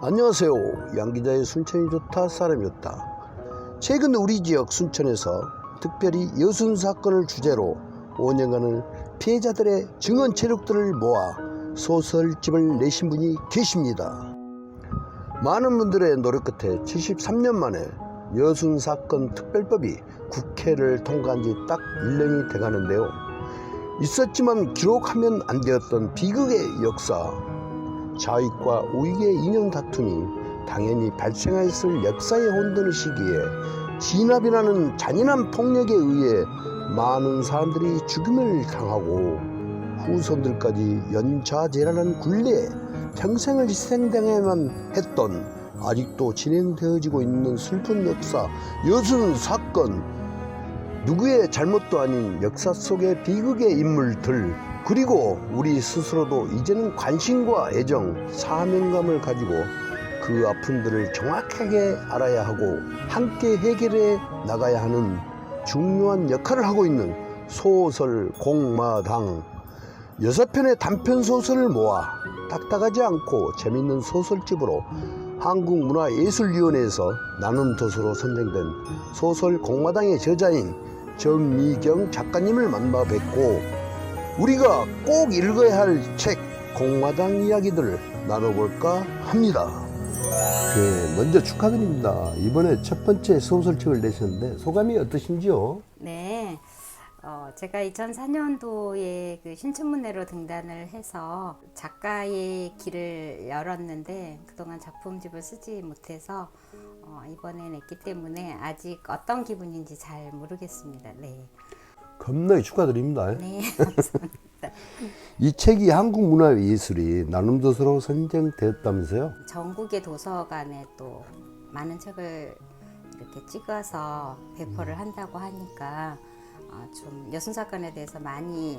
안녕하세요. 양기자의 순천이 좋다 사람이 좋다. 최근 우리 지역 순천에서 특별히 여순 사건을 주제로 5년간을 피해자들의 증언 체력들을 모아 소설집을 내신 분이 계십니다. 많은 분들의 노력 끝에 73년 만에 여순 사건 특별법이 국회를 통과한 지 딱 1년이 돼 가는데요. 있었지만 기록하면 안 되었던 비극의 역사, 좌익과 우익의 인연 다툼이 당연히 발생했을 역사의 혼돈의 시기에 진압이라는 잔인한 폭력에 의해 많은 사람들이 죽임을 당하고 후손들까지 연좌제라는 굴레에 평생을 희생당해야만 했던 아직도 진행되어지고 있는 슬픈 역사 여순 사건 누구의 잘못도 아닌 역사 속의 비극의 인물들 그리고 우리 스스로도 이제는 관심과 애정, 사명감을 가지고 그 아픔들을 정확하게 알아야 하고 함께 해결해 나가야 하는 중요한 역할을 하고 있는 소설 공마당. 여섯 편의 단편 소설을 모아 딱딱하지 않고 재밌는 소설집으로 한국문화예술위원회에서 나눔 도서로 선정된 소설 공마당의 저자인 정미경 작가님을 만나 뵙고 우리가 꼭 읽어야 할 책 공마당 이야기들을 나눠볼까 합니다. 네, 먼저 축하드립니다. 이번에 첫 번째 소설책을 내셨는데 소감이 어떠신지요? 네. 어, 제가 2004년도에 그 신춘문예로 등단을 해서 작가의 길을 열었는데 그동안 작품집을 쓰지 못해서 어, 이번에 냈기 때문에 아직 어떤 기분인지 잘 모르겠습니다. 네. 겁나게 축하드립니다. 네. 감사합니다. 이 책이 한국 문화 예술이 나눔도서로 선정되었다면서요? 전국의 도서관에 또 많은 책을 이렇게 찍어서 배포를 한다고 하니까 어, 좀 여순 사건에 대해서 많이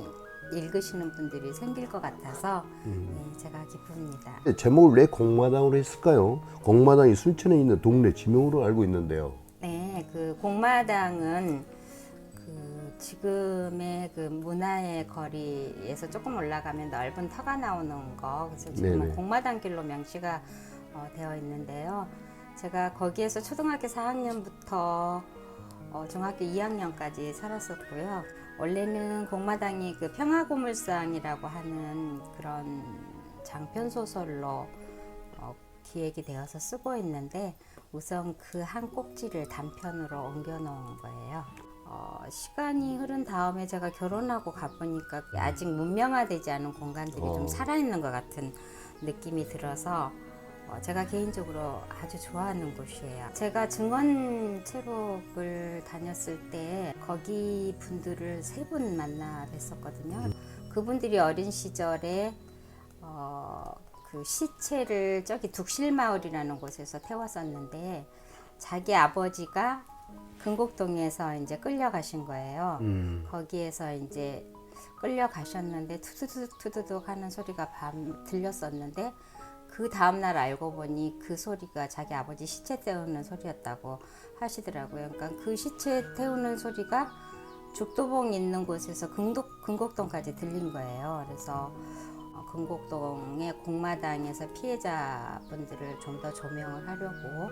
읽으시는 분들이 생길 것 같아서 네, 제가 기쁩니다. 제목을 왜 공마당으로 했을까요? 공마당이 순천에 있는 동네 지명으로 알고 있는데요. 네, 그 공마당은 그 지금의 그 문화의 거리에서 조금 올라가면 넓은 터가 나오는 거, 그래서 지금은 네네. 공마당 길로 명시가 어, 되어 있는데요. 제가 거기에서 초등학교 4학년부터 어, 중학교 2학년까지 살았었고요. 원래는 공마당이 그 평화고물상이라고 하는 그런 장편 소설로 어, 기획이 되어서 쓰고 있는데 우선 그 한 꼭지를 단편으로 옮겨 놓은 거예요. 어, 시간이 흐른 다음에 제가 결혼하고 가보니까 아직 문명화되지 않은 공간들이 어. 좀 살아있는 것 같은 느낌이 들어서 어, 제가 개인적으로 아주 좋아하는 곳이에요. 제가 증언 체록을 다녔을 때 거기 분들을 세 분 만나 뵀었거든요. 그분들이 어린 시절에 어, 그 시체를 저기 둑실마을이라는 곳에서 태웠었는데 자기 아버지가 금곡동에서 이제 끌려가신 거예요. 음. 거기에서 이제 끌려가셨는데 투두둑 투두둑 하는 소리가 밤 들렸었는데 그 다음날 알고 보니 그 소리가 자기 아버지 시체 태우는 소리였다고 하시더라고요. 그러니까 그 시체 태우는 소리가 죽도봉 있는 곳에서 금곡, 금곡동까지 들린 거예요. 그래서 어, 금곡동의 공마당에서 피해자분들을 좀 더 조명을 하려고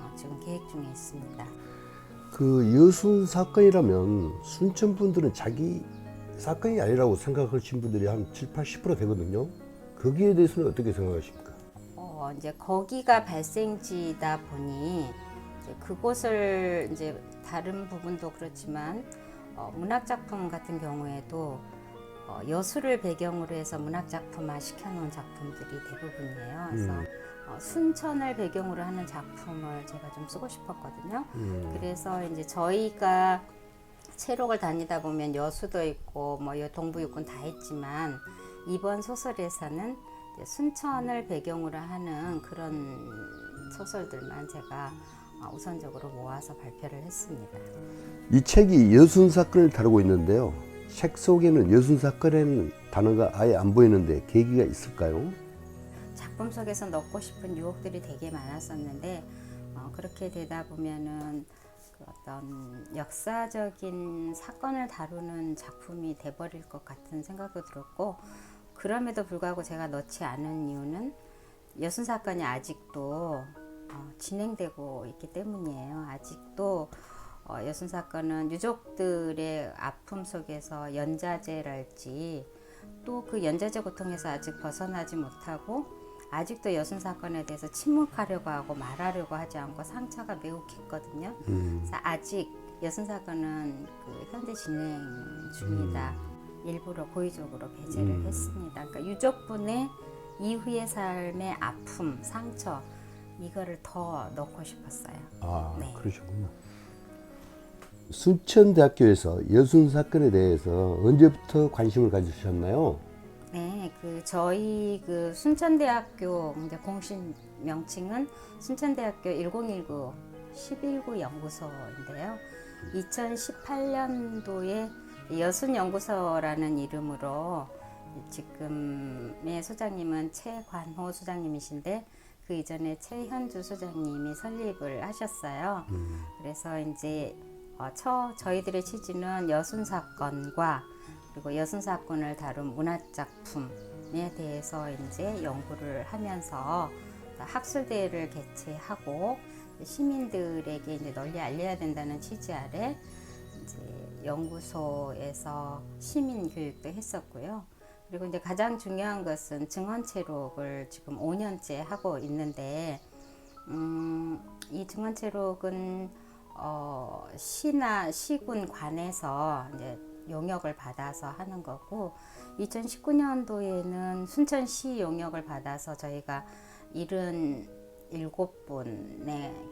어, 지금 계획 중에 있습니다. 그 여순 사건이라면 순천 분들은 자기 사건이 아니라고 생각하신 분들이 한 7, 80% 되거든요. 거기에 대해서는 어떻게 생각하십니까? 어, 이제 거기가 발생지다 보니 이제 그곳을 이제 다른 부분도 그렇지만 어, 문학 작품 같은 경우에도 어, 여수를 배경으로 해서 문학 작품화 시켜놓은 작품들이 대부분이에요. 그래서 음. 어, 순천을 배경으로 하는 작품을 제가 좀 쓰고 싶었거든요. 음. 그래서 이제 저희가 체록을 다니다 보면 여수도 있고 뭐 여- 동부 육군 다 있지만 이번 소설에서는 순천을 배경으로 하는 그런 소설들만 제가 어, 우선적으로 모아서 발표를 했습니다. 이 책이 여순 사건을 다루고 있는데요. 책 속에는 여순 사건이라는 단어가 아예 안 보이는데 계기가 있을까요? 작품 속에서 넣고 싶은 유혹들이 되게 많았었는데 어, 그렇게 되다 보면은 그 어떤 역사적인 사건을 다루는 작품이 돼버릴 것 같은 생각도 들었고 그럼에도 불구하고 제가 넣지 않은 이유는 여순 사건이 아직도 어, 진행되고 있기 때문이에요. 아직도 어, 여순 사건은 유족들의 아픔 속에서 연자제랄지 또 그 연자제 고통에서 아직 벗어나지 못하고 아직도 여순 사건에 대해서 침묵하려고 하고 말하려고 하지 않고 상처가 매우 깊거든요. 그래서 아직 여순 사건은 그 현재 진행 중이다. 일부러 고의적으로 배제를 했습니다. 그러니까 유족분의 이후의 삶의 아픔, 상처 이거를 더 넣고 싶었어요. 아, 네. 그러셨군요. 순천대학교에서 여순 사건에 대해서 언제부터 관심을 가지셨나요? 네, 그 저희 그 순천대학교 이제 공식 명칭은 순천대학교 1019 11구 연구소인데요. 2018년도에 여순 연구소라는 이름으로 지금의 소장님은 최관호 소장님이신데 그 이전에 최현주 소장님이 설립을 하셨어요. 그래서 이제 어, 처 저희들의 취지는 여순 사건과 그리고 여순 사건을 다룬 문학 작품에 대해서 이제 연구를 하면서 학술대회를 개최하고 시민들에게 이제 널리 알려야 된다는 취지 아래 이제 연구소에서 시민 교육도 했었고요. 그리고 이제 가장 중요한 것은 증언 체록을 지금 5년째 하고 있는데 음, 이 증언 체록은 어, 시나 시군 관에서 이제 용역을 받아서 하는 거고 2019년도에는 순천시 용역을 받아서 저희가 77분의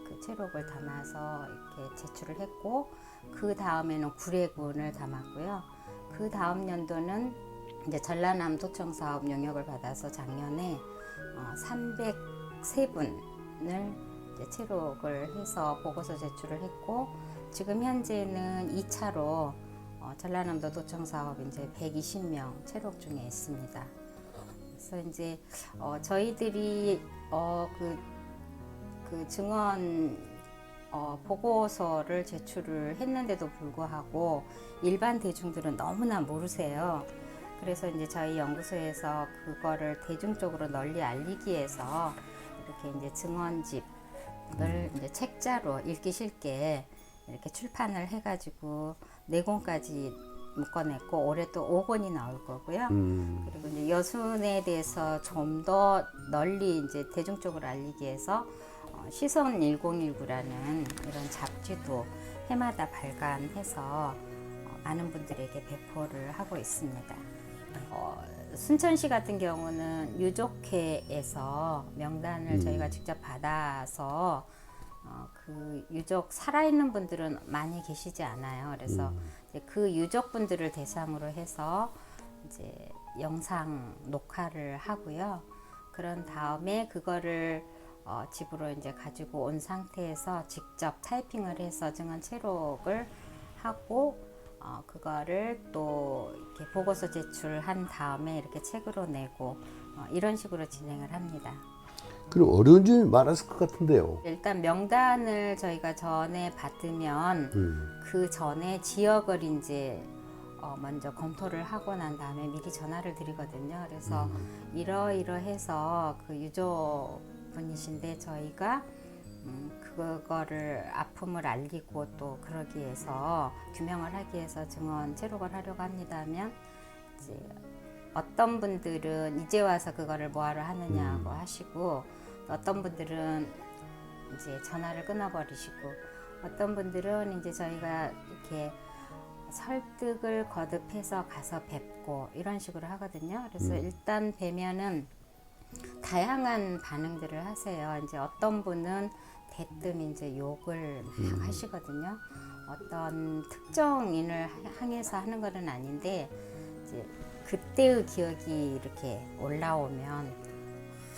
그 체록을 담아서 이렇게 제출을 했고 그 다음에는 구례군을 담았고요. 그 다음 연도는 이제 전라남 도청 사업 용역을 받아서 작년에 어, 303분을 이제 체록을 해서 보고서 제출을 했고 지금 현재는 2차로 어, 전라남도 도청 사업 이제 120명 체록 중에 있습니다. 그래서 이제 어, 저희들이 어, 그, 그 증언 어, 보고서를 제출을 했는데도 불구하고 일반 대중들은 너무나 모르세요. 그래서 이제 저희 연구소에서 그거를 대중적으로 널리 알리기 위해서 이렇게 이제 증언집을 이제 책자로 읽기 쉽게 이렇게 출판을 해가지고 네 권까지 묶어냈고 올해 또 5권이 나올 거고요. 음, 그리고 이제 여순에 대해서 좀 더 널리 이제 대중적으로 알리기 위해서 어, 시선 1019라는 이런 잡지도 해마다 발간해서 어, 많은 분들에게 배포를 하고 있습니다. 어, 순천시 같은 경우는 유족회에서 명단을 저희가 직접 받아서 어, 그 유족 살아있는 분들은 많이 계시지 않아요. 그래서 이제 그 유족분들을 대상으로 해서 이제 영상 녹화를 하고요. 그런 다음에 그거를 어, 집으로 이제 가지고 온 상태에서 직접 타이핑을 해서 증언 체록을 하고 어, 그거를 또 이렇게 보고서 제출한 다음에 이렇게 책으로 내고 어, 이런 식으로 진행을 합니다. 그럼 어려운 점이 많았을 것 같은데요. 일단 명단을 저희가 전에 받으면 음, 그 전에 지역을 이제 어 먼저 검토를 하고 난 다음에 미리 전화를 드리거든요. 그래서 이러이러해서 그 유족분이신데 저희가 음 그거를 아픔을 알리고 또 그러기 위해서 규명을 하기 위해서 증언 체록을 하려고 합니다 하면 이제 어떤 분들은 이제 와서 그거를 뭐하러 하느냐고 하시고 또 어떤 분들은 이제 전화를 끊어버리시고 어떤 분들은 이제 저희가 이렇게 설득을 거듭해서 가서 뵙고 이런 식으로 하거든요. 그래서 일단 뵈면은 다양한 반응들을 하세요. 이제 어떤 분은 대뜸 이제 욕을 막 하시거든요. 어떤 특정인을 향해서 하는 것은 아닌데 이제 그때의 기억이 이렇게 올라오면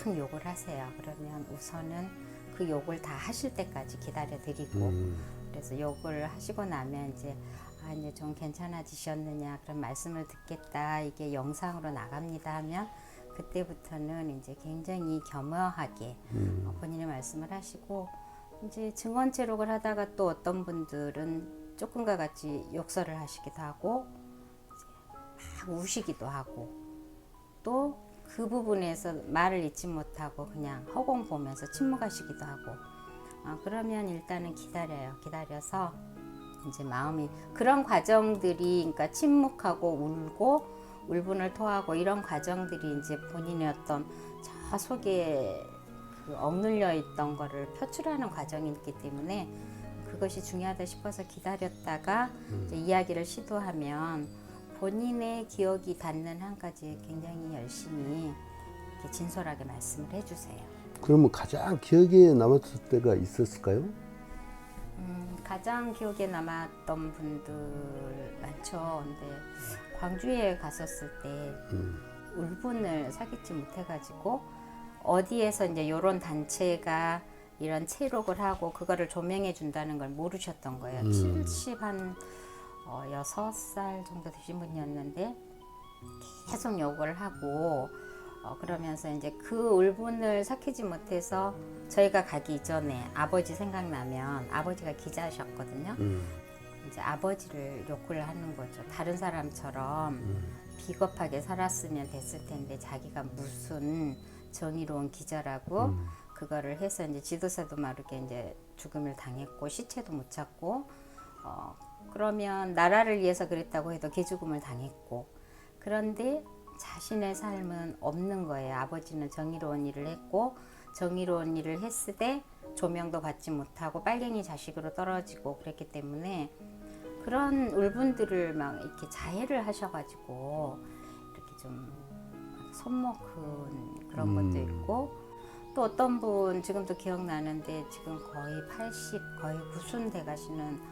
막 욕을 하세요. 그러면 우선은 그 욕을 다 하실 때까지 기다려 드리고 음, 그래서 욕을 하시고 나면 이제 아 이제 좀 괜찮아지셨느냐 그런 말씀을 듣겠다 이게 영상으로 나갑니다 하면 그때부터는 이제 굉장히 겸허하게 어, 본인의 말씀을 하시고 이제 증언 체록을 하다가 또 어떤 분들은 조금과 같이 욕설을 하시기도 하고 이제 막 우시기도 하고 또 그 부분에서 말을 잊지 못하고 그냥 허공 보면서 침묵하시기도 하고 어, 그러면 일단은 기다려요. 기다려서 이제 마음이 그런 과정들이 그러니까 침묵하고 울고 울분을 토하고 이런 과정들이 이제 본인의 어떤 저 속에 그 억눌려 있던 거를 표출하는 과정이기 때문에 그것이 중요하다 싶어서 기다렸다가 이제 이야기를 시도하면 본인의 기억이 닿는 한까지 굉장히 열심히 진솔하게 말씀을 해주세요. 그러면 가장 기억에 남았을 때가 있었을까요? 음, 가장 기억에 남았던 분들 많죠. 근데 광주에 갔었을 때 음. 울분을 사귀지 못해가지고 어디에서 이제 요런 단체가 이런 체록을 하고 그거를 조명해 준다는 걸 모르셨던 거예요. 음. 70한 어, 6살 정도 되신 분이었는데 계속 욕을 하고 어, 그러면서 이제 그 울분을 삭히지 못해서 저희가 가기 이전에 아버지 생각나면 아버지가 기자셨거든요. 음. 이제 아버지를 욕을 하는 거죠. 다른 사람처럼 음. 비겁하게 살았으면 됐을 텐데 자기가 무슨 정의로운 기자라고 음. 그거를 해서 이제 지도사도 마르게 이제 죽음을 당했고 시체도 못 찾고 어 그러면 나라를 위해서 그랬다고 해도 개죽음을 당했고 그런데 자신의 삶은 없는 거예요. 아버지는 정의로운 일을 했고 정의로운 일을 했을 때 조명도 받지 못하고 빨갱이 자식으로 떨어지고 그랬기 때문에 그런 울분들을 막 이렇게 자해를 하셔가지고 이렇게 좀 손목은 그런 것도 음. 있고 또 어떤 분 지금도 기억나는데 지금 거의 80 거의 9순 돼 가시는 어,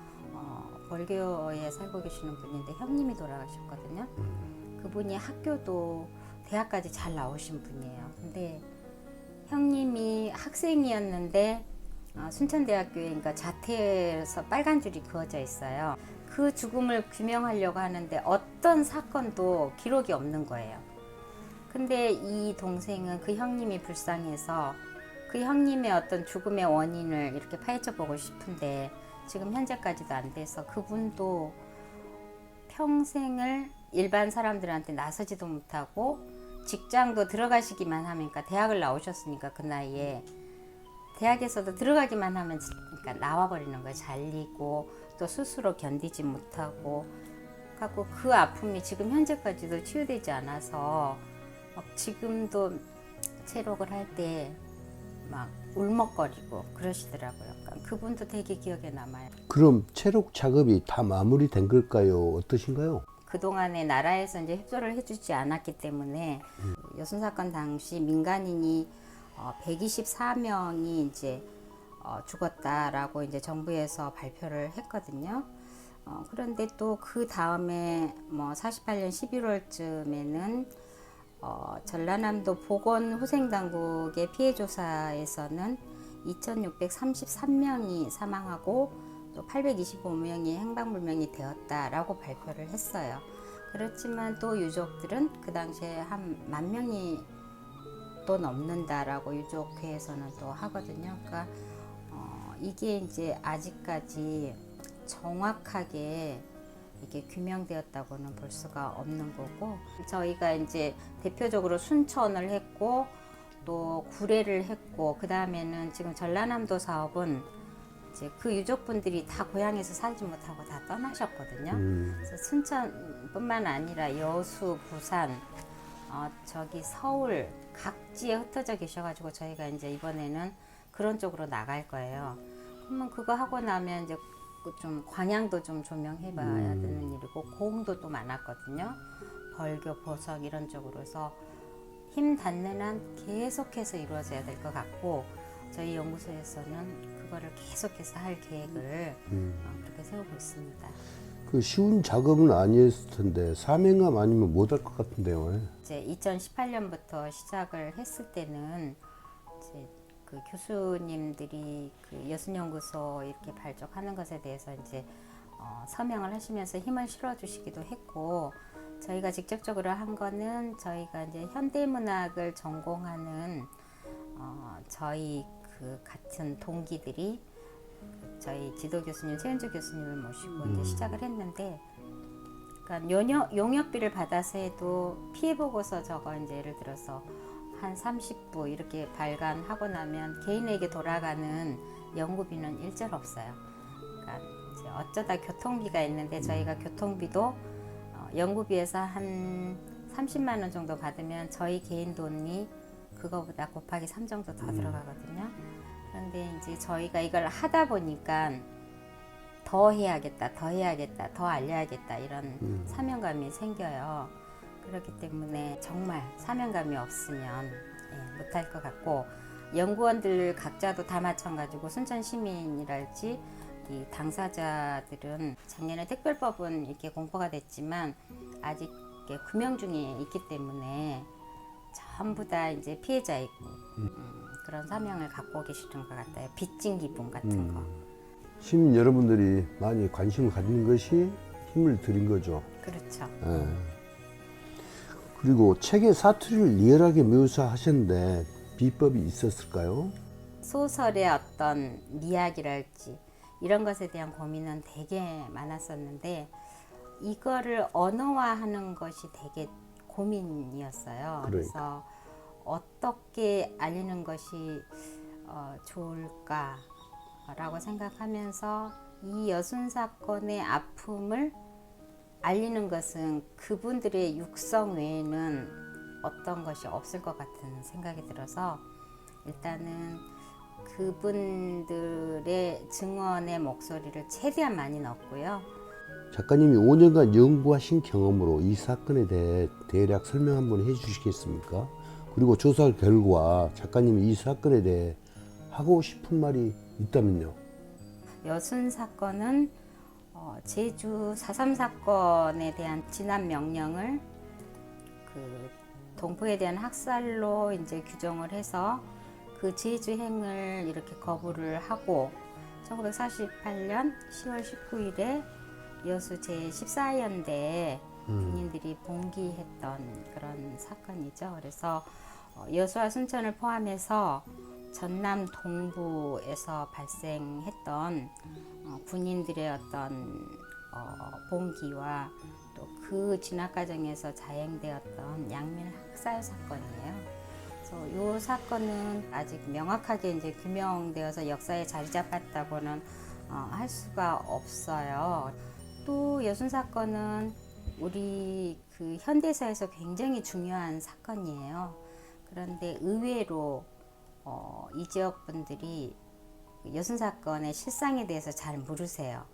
벌교에 살고 계시는 분인데 형님이 돌아가셨거든요. 그분이 학교도 대학까지 잘 나오신 분이에요. 근데 형님이 학생이었는데 어, 순천대학교에 그러니까 자퇴해서 빨간 줄이 그어져 있어요. 그 죽음을 규명하려고 하는데 어떤 사건도 기록이 없는 거예요. 근데 이 동생은 그 형님이 불쌍해서 그 형님의 어떤 죽음의 원인을 이렇게 파헤쳐 보고 싶은데 지금 현재까지도 안 돼서 그분도 평생을 일반 사람들한테 나서지도 못하고 직장도 들어가시기만 하면 그러니까 대학을 나오셨으니까 그 나이에 대학에서도 들어가기만 하면 지- 그러니까 나와버리는 거예요. 잘리고 또 스스로 견디지 못하고 갖고 그 아픔이 지금 현재까지도 치유되지 않아서 막 지금도 체록을 할 때 막 울먹거리고 그러시더라고요. 그러니까 그분도 되게 기억에 남아요. 그럼 체력 작업이 다 마무리된 걸까요? 어떠신가요? 그동안에 나라에서 이제 협조를 해주지 않았기 때문에 여순 사건 당시 민간인이 어, 124명이 이제 어, 죽었다라고 이제 정부에서 발표를 했거든요. 어, 그런데 또 그 다음에 뭐 48년 11월쯤에는 어, 전라남도 보건후생당국의 피해조사에서는 2,633명이 사망하고 또 825명이 행방불명이 되었다라고 발표를 했어요. 그렇지만 또 유족들은 그 당시에 한 만 명이 또 넘는다라고 유족회에서는 또 하거든요. 그러니까 어, 이게 이제 아직까지 정확하게 이게 규명되었다고는 볼 수가 없는 거고 저희가 이제 대표적으로 순천을 했고 또 구례를 했고 그 다음에는 지금 전라남도 사업은 이제 그 유족분들이 다 고향에서 살지 못하고 다 떠나셨거든요. 음. 그래서 순천뿐만 아니라 여수, 부산, 어, 저기 서울 각지에 흩어져 계셔가지고 저희가 이제 이번에는 그런 쪽으로 나갈 거예요. 그러면 그거 하고 나면 이제 그 좀 광양도 좀 조명해 봐야 음. 되는 일이고 고흥도 또 많았거든요. 벌교, 보석 이런 쪽으로 해서 힘 닿는 한 계속해서 이루어져야 될 것 같고 저희 연구소에서는 그거를 계속해서 할 계획을 음. 어, 그렇게 세우고 있습니다. 그 쉬운 작업은 아니었을 텐데 사명감 아니면 못할 것 같은데요. 이제 2018년부터 시작을 했을 때는 그 교수님들이 그 여순연구소 이렇게 발족하는 것에 대해서 이제 어, 서명을 하시면서 힘을 실어주시기도 했고 저희가 직접적으로 한 거는 저희가 이제 현대문학을 전공하는 어, 저희 그 같은 동기들이 저희 지도 교수님 최은주 교수님을 모시고 이제 시작을 했는데 그러니까 용역, 용역비를 받아서 해도 피해 보고서 저거 이제 예를 들어서 한 30부 이렇게 발간하고 나면 개인에게 돌아가는 연구비는 일절 없어요. 그러니까 이제 어쩌다 교통비가 있는데 저희가 교통비도 어, 연구비에서 한 30만 원 정도 받으면 저희 개인 돈이 그거보다 곱하기 3 정도 더 들어가거든요. 그런데 이제 저희가 이걸 하다 보니까 더 해야겠다, 더 해야겠다, 더 알려야겠다 이런 음. 사명감이 생겨요. 그렇기 때문에 정말 사명감이 없으면 예, 못할 것 같고 연구원들 각자도 다 마찬가지고 순천 시민이랄지 이 당사자들은 작년에 특별법은 이렇게 공포가 됐지만 아직 구명 중에 있기 때문에 전부 다 이제 피해자이고 음, 그런 사명을 갖고 계시는 것 같아요. 빚진 기분 같은 거. 시민 여러분들이 많이 관심을 가지는 것이 힘을 들인 거죠. 그렇죠. 예. 그리고 책의 사투리를 리얼하게 묘사하셨는데 비법이 있었을까요? 소설의 어떤 이야기랄지 이런 것에 대한 고민은 되게 많았었는데 이거를 언어화하는 것이 되게 고민이었어요. 그러니까. 그래서 어떻게 알리는 것이 어, 좋을까라고 생각하면서 이 여순 사건의 아픔을 알리는 것은 그분들의 육성 외에는 어떤 것이 없을 것 같은 생각이 들어서 일단은 그분들의 증언의 목소리를 최대한 많이 넣었고요. 작가님이 5년간 연구하신 경험으로 이 사건에 대해 대략 설명 한번 해주시겠습니까? 그리고 조사 결과 작가님이 이 사건에 대해 하고 싶은 말이 있다면요. 여순 사건은 어, 제주 4.3 사건에 대한 진압 명령을 그 동포에 대한 학살로 이제 규정을 해서 그 제주행을 이렇게 거부를 하고 1948년 10월 19일에 여수 제14연대에 군인들이 봉기했던 그런 사건이죠. 그래서 어, 여수와 순천을 포함해서 전남 동부에서 발생했던 어, 군인들의 어떤 어, 봉기와 또 그 진압 과정에서 자행되었던 양민 학살 사건이에요. 이 사건은 아직 명확하게 이제 규명되어서 역사에 자리 잡았다고는 어, 할 수가 없어요. 또 여순 사건은 우리 그 현대사에서 굉장히 중요한 사건이에요. 그런데 의외로 어, 이 지역 분들이 여순 사건의 실상에 대해서 잘 모르세요.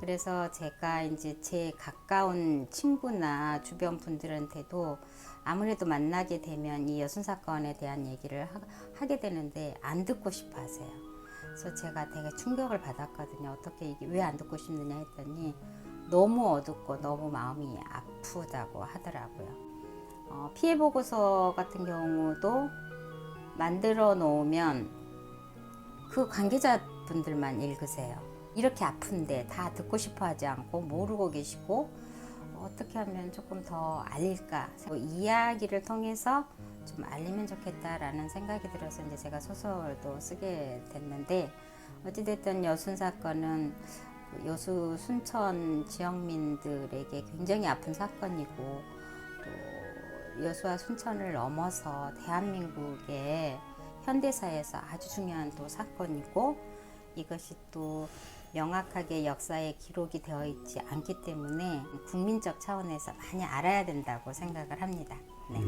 그래서 제가 이제 제 가까운 친구나 주변 분들한테도 아무래도 만나게 되면 이 여순 사건에 대한 얘기를 하, 게 되는데 안 듣고 싶어 하세요. 그래서 제가 되게 충격을 받았거든요. 어떻게 이게 왜 안 듣고 싶느냐 했더니 너무 어둡고 너무 마음이 아프다고 하더라고요. 어, 피해 보고서 같은 경우도 만들어 놓으면 그 관계자분들만 읽으세요. 이렇게 아픈데 다 듣고 싶어 하지 않고 모르고 계시고 어떻게 하면 조금 더 알릴까 뭐 이야기를 통해서 좀 알리면 좋겠다라는 생각이 들어서 이제 제가 소설도 쓰게 됐는데 어찌됐든 여순 사건은 그 여수 순천 지역민들에게 굉장히 아픈 사건이고 또 여수와 순천을 넘어서 대한민국의 현대사에서 아주 중요한 또 사건이고 이것이 또 명확하게 역사에 기록이 되어 있지 않기 때문에 국민적 차원에서 많이 알아야 된다고 생각을 합니다. 네.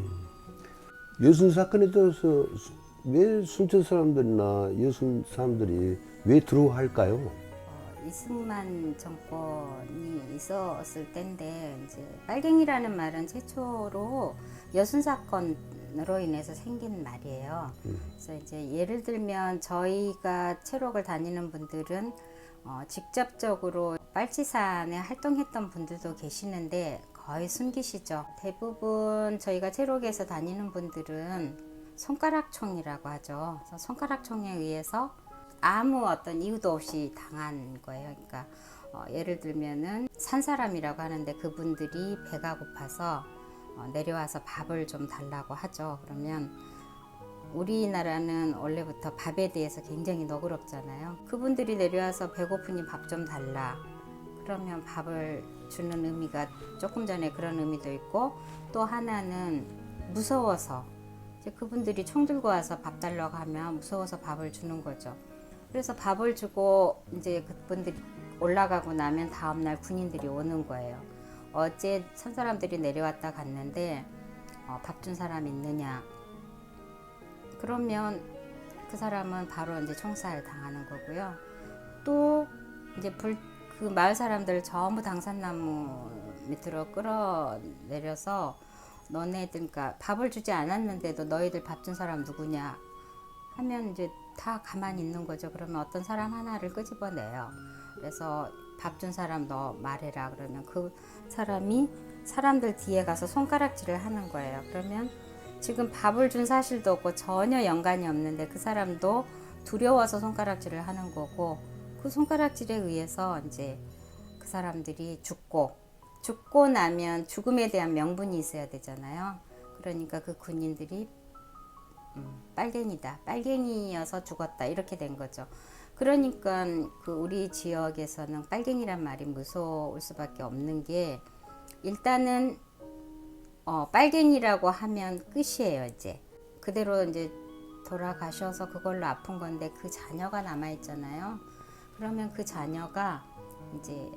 여순 사건에 대해서 왜 순천 사람들이나 여순 사람들이 왜 두려워할까요? 어, 이승만 정권이 있었을 때인데 이제 빨갱이라는 말은 최초로 여순 사건으로 인해서 생긴 말이에요. 그래서 이제 예를 들면 저희가 체록을 다니는 분들은 어, 직접적으로 빨치산에 활동했던 분들도 계시는데 거의 숨기시죠. 대부분 저희가 체록에서 다니는 분들은 손가락총이라고 하죠. 그래서 손가락총에 의해서 아무 어떤 이유도 없이 당한 거예요. 그러니까 어, 예를 들면은 산 사람이라고 하는데 그분들이 배가 고파서 어, 내려와서 밥을 좀 달라고 하죠. 그러면 우리나라는 원래부터 밥에 대해서 굉장히 너그럽잖아요. 그분들이 내려와서 배고프니 밥 좀 달라. 그러면 밥을 주는 의미가 조금 전에 그런 의미도 있고 또 하나는 무서워서 이제 그분들이 총 들고 와서 밥 달라고 하면 무서워서 밥을 주는 거죠. 그래서 밥을 주고 이제 그분들이 올라가고 나면 다음날 군인들이 오는 거예요. 어제 천 사람들이 내려왔다 갔는데 어, 밥준 사람 있느냐? 그러면 그 사람은 바로 이제 총살 당하는 거고요. 또 이제 불, 그 마을 사람들 전부 당산나무 밑으로 끌어내려서 너네들, 그러니까 밥을 주지 않았는데도 너희들 밥 준 사람 누구냐 하면 이제 다 가만히 있는 거죠. 그러면 어떤 사람 하나를 끄집어내요. 그래서 밥 준 사람 너 말해라 그러면 그 사람이 사람들 뒤에 가서 손가락질을 하는 거예요. 그러면 지금 밥을 준 사실도 없고 전혀 연관이 없는데 그 사람도 두려워서 손가락질을 하는 거고 그 손가락질에 의해서 이제 그 사람들이 죽고 죽고 나면 죽음에 대한 명분이 있어야 되잖아요. 그러니까 그 군인들이 음, 빨갱이다. 빨갱이여서 죽었다. 이렇게 된 거죠. 그러니까 그 우리 지역에서는 빨갱이란 말이 무서울 수밖에 없는 게 일단은 어, 빨갱이라고 하면 끝이에요, 이제. 그대로 이제 돌아가셔서 그걸로 아픈 건데 그 자녀가 남아 있잖아요. 그러면 그 자녀가 이제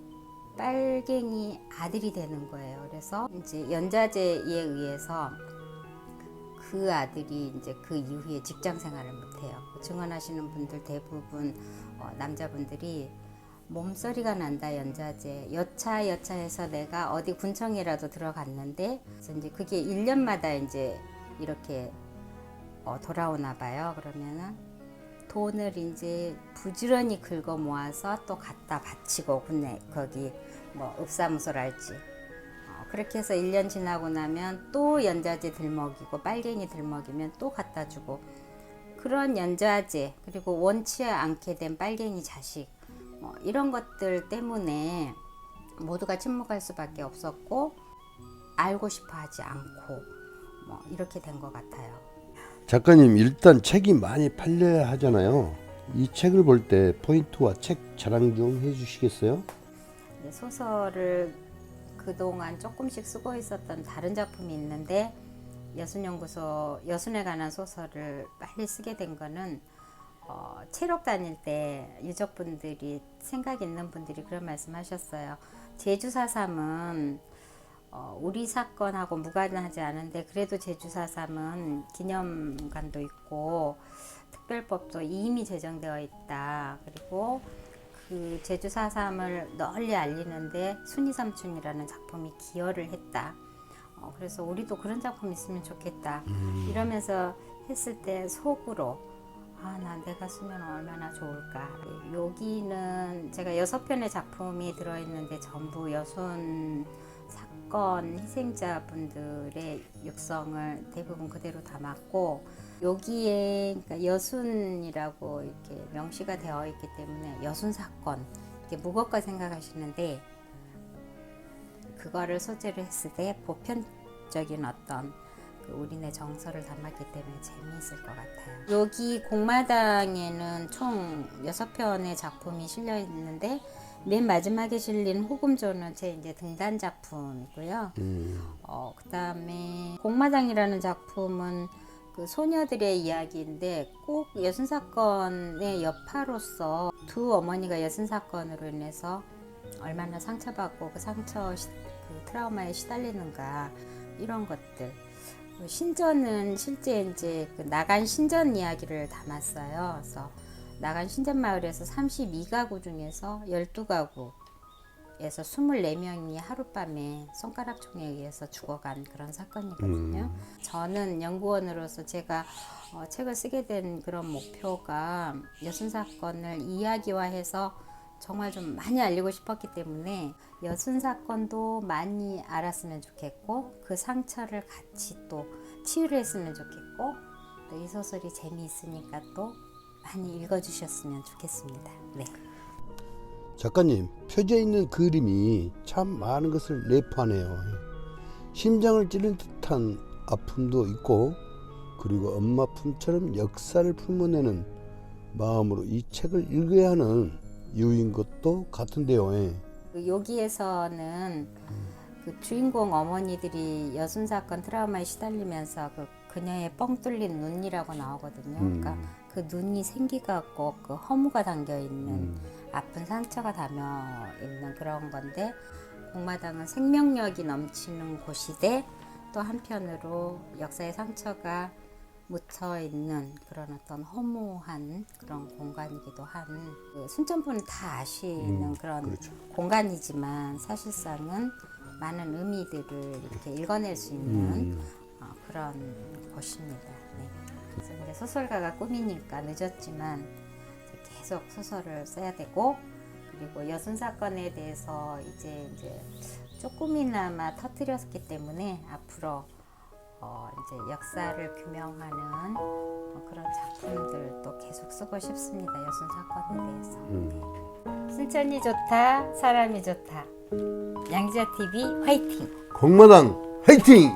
빨갱이 아들이 되는 거예요. 그래서 이제 연자제에 의해서 그 아들이 이제 그 이후에 직장 생활을 못 해요. 증언하시는 분들 대부분 어, 남자분들이 몸서리가 난다 연자제 여차 여차해서 내가 어디 군청이라도 들어갔는데 그래서 이제 그게 1년마다 이제 이렇게 어, 돌아오나 봐요. 그러면은 돈을 이제 부지런히 긁어 모아서 또 갖다 바치고 군내 거기 뭐 읍사무소랄지 어, 그렇게 해서 1년 지나고 나면 또 연자제 들먹이고 빨갱이 들먹이면 또 갖다 주고 그런 연자제 그리고 원치 않게 된 빨갱이 자식 뭐 이런 것들 때문에 모두가 침묵할 수밖에 없었고 알고 싶어 하지 않고 뭐 이렇게 된 것 같아요. 작가님 일단 책이 많이 팔려야 하잖아요. 이 책을 볼 때 포인트와 책 자랑 좀 해주시겠어요? 네, 소설을 그동안 조금씩 쓰고 있었던 다른 작품이 있는데 여순연구소 여순에 관한 소설을 빨리 쓰게 된 거는 어, 체력 다닐 때 유족분들이 생각 있는 분들이 그런 말씀하셨어요. 제주 사삼은 어, 우리 사건하고 무관하지 않은데 그래도 제주 사삼은 기념관도 있고 특별법도 이미 제정되어 있다. 그리고 그 제주 사삼을 널리 알리는데 순이 삼촌이라는 작품이 기여를 했다. 어, 그래서 우리도 그런 작품 있으면 좋겠다. 이러면서 했을 때 속으로 아, 나 내가 쓰면 얼마나 좋을까. 여기는 제가 여섯 편의 작품이 들어있는데 전부 여순 사건 희생자분들의 육성을 대부분 그대로 담았고 여기에 그러니까 여순이라고 이렇게 명시가 되어 있기 때문에 여순 사건 이렇게 무겁게 생각하시는데 그거를 소재로 했을 때 보편적인 어떤 그 우리네 정서를 담았기 때문에 재미있을 것 같아요. 여기 공마당에는 총 여섯 편의 작품이 실려 있는데 맨 마지막에 실린 호금조는 제 이제 등단 작품이고요. 어, 그다음에 공마당이라는 작품은 그 소녀들의 이야기인데 꼭 여순 사건의 여파로서 두 어머니가 여순 사건으로 인해서 얼마나 상처받고 그 상처 시- 그 트라우마에 시달리는가 이런 것들 신전은 실제 이제 그 나간 신전 이야기를 담았어요. 그래서 나간 신전 마을에서 32가구 중에서 12가구 에서 24명이 하룻밤에 손가락 총에 의해서 죽어간 그런 사건이거든요. 저는 연구원으로서 제가 어, 책을 쓰게 된 그런 목표가 여순 사건을 이야기화해서 정말 좀 많이 알리고 싶었기 때문에 여순 사건도 많이 알았으면 좋겠고 그 상처를 같이 또 치유를 했으면 좋겠고 또 이 소설이 재미있으니까 또 많이 읽어주셨으면 좋겠습니다. 네. 작가님 표지에 있는 그림이 참 많은 것을 내포하네요. 심장을 찌른 듯한 아픔도 있고 그리고 엄마 품처럼 역사를 품어내는 마음으로 이 책을 읽어야 하는 이유인 것도 같은데요. 예. 그 여기에서는 그 주인공 어머니들이 여순 사건 트라우마에 시달리면서 그 그녀의 뻥 뚫린 눈이라고 나오거든요. 음. 그러니까 그 눈이 생기갖고 그 허무가 담겨 있는 음. 아픈 상처가 담겨 있는 그런 건데 공마당은 생명력이 넘치는 곳이되 또 한편으로 역사의 상처가 묻혀 있는 그런 어떤 허무한 그런 공간이기도 한그 순천분은 다 아시는 음, 그런 그렇죠. 공간이지만 사실상은 많은 의미들을 이렇게 읽어낼 수 있는 음. 어, 그런 곳입니다. 네. 그래서 이제 소설가가 꿈이니까 늦었지만 계속 소설을 써야 되고 그리고 여순 사건에 대해서 이제 이제 조금이나마 터뜨렸기 때문에 앞으로 어, 이제 역사를 규명하는 어, 그런 작품들도 계속 쓰고 싶습니다. 여순 사건에 대해서. 네. 순천이 좋다, 사람이 좋다. 양자 TV 화이팅! 공마당 화이팅!